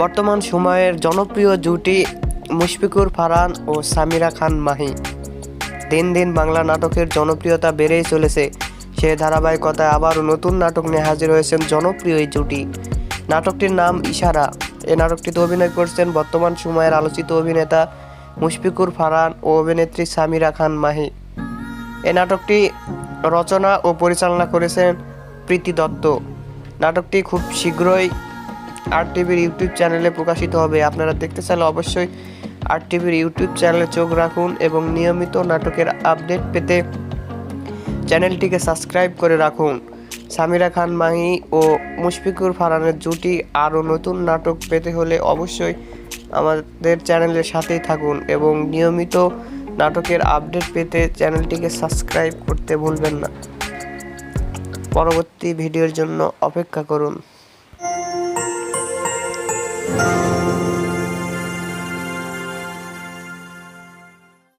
বর্তমান সময়ের জনপ্রিয় জুটি মুশফিকুর ফারহান ও সামিরা খান মাহি। দিন দিন বাংলা নাটকের জনপ্রিয়তা বেড়েই চলেছে। সে ধারাবাহিকতায় আবারও নতুন নাটক নিয়ে হাজির হয়েছেন জনপ্রিয় এই জুটি। নাটকটির নাম ইশারা। এই নাটকটিতে অভিনয় করছেন বর্তমান সময়ের আলোচিত অভিনেতা মুশফিকুর ফারহান ও অভিনেত্রী সামিরা খান মাহি। এই নাটকটি রচনা ও পরিচালনা করেছেন প্রীতি দত্ত। নাটকটি খুব শীঘ্রই আর টিভির ইউটিউব চ্যানেলে প্রকাশিত হবে। আপনারা দেখতে চাইলে অবশ্যই আর টিভির ইউটিউব চ্যানেলে চোখ রাখুন এবং নিয়মিত নাটকের আপডেট পেতে চ্যানেলটিকে সাবস্ক্রাইব করে রাখুন। সামিরা খান, মাহি ও মুশফিকুর ফারহানের জুটি আরও নতুন নাটক পেতে হলে অবশ্যই আমাদের চ্যানেলের সাথেই থাকুন এবং নিয়মিত নাটকের আপডেট পেতে চ্যানেলটিকে সাবস্ক্রাইব করতে ভুলবেন না। পরবর্তী ভিডিওর জন্য অপেক্ষা করুন।